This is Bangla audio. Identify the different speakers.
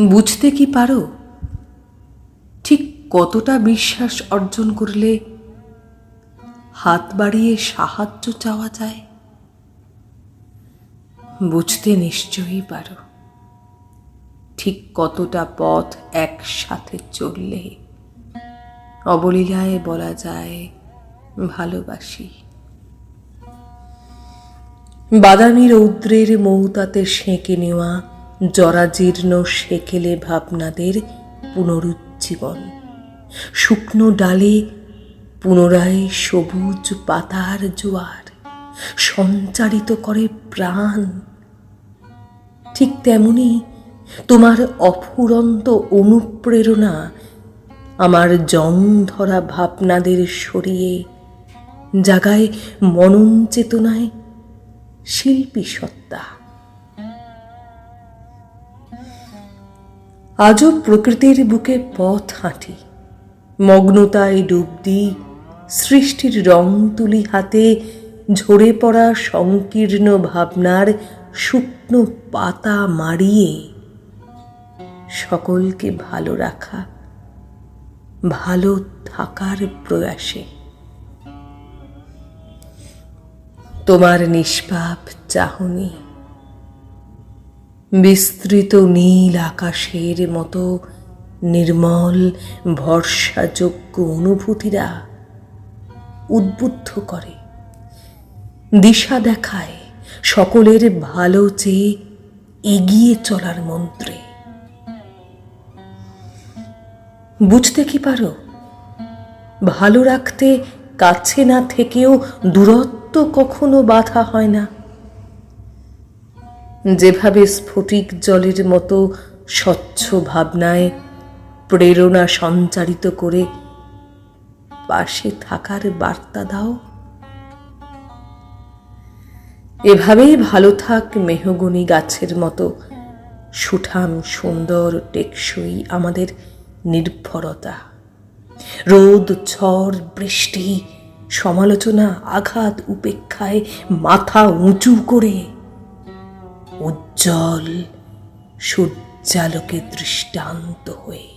Speaker 1: বুঝতে কি পারো? ঠিক কতটা বিশ্বাস অর্জন করলে হাত বাড়িয়ে সাহায্য চাওয়া যায়? বুঝতে নিশ্চয়ই পারো। ঠিক কতটা পথ একসাথে চললে অবলীলায় বলা যায় ভালোবাসি। বাদামি রৌদ্রের মৌতাতে সেঁকে নেওয়া জরাজীর্ণ সেকেলে ভাবনাদের পুনরুজ্জীবন। শুকনো ডালে পুনরায় সবুজ পাতার জোয়ার, সঞ্চারিত করে প্রাণ। ঠিক তেমনি তোমার অফুরন্ত অনুপ্রেরণা আমার জং ধরা ভাবনাদের সরিয়ে জাগায় মনন চেতনায় শিল্পী সত্তা। আজও প্রকৃতির বুকে পথ হাঁটি। মগ্নতায় ডুব দিই, সৃষ্টির রং তুলি হাতে, ঝরে পড়া সংকীর্ণ ভাবনার শুকনো পাতা মারিয়ে সকলকে ভালো রাখা, ভালো থাকার প্রয়াসে। তোমার নিষ্পাপ চাহনি বিস্তৃত নীল আকাশের মতো নির্মল ভরসাযোগ্য অনুভূতিরা উদ্বুদ্ধ করে, দিশা দেখায় সকলের ভালো চেয়ে এগিয়ে চলার মন্ত্রে। বুঝতে কি পারো? ভালো রাখতে কাছে না থেকেও দূরত্ব কখনো বাধা হয় না। যেভাবে স্ফটিক জলের মতো স্বচ্ছ ভাবনায় প্রেরণা সঞ্চারিত করে পাশে থাকার বার্তা দাও। এভাবেই ভালো থাক মেহগনি গাছের মতো। সুঠাম, সুন্দর, টেকসই আমাদের নির্ভরতা। রোদ, ঝড়, বৃষ্টি, সমালোচনা, আঘাত, উপেক্ষায় মাথা উঁচু করে উজ্জ্বল সূর্যালোকে দৃষ্টান্ত হয়ে।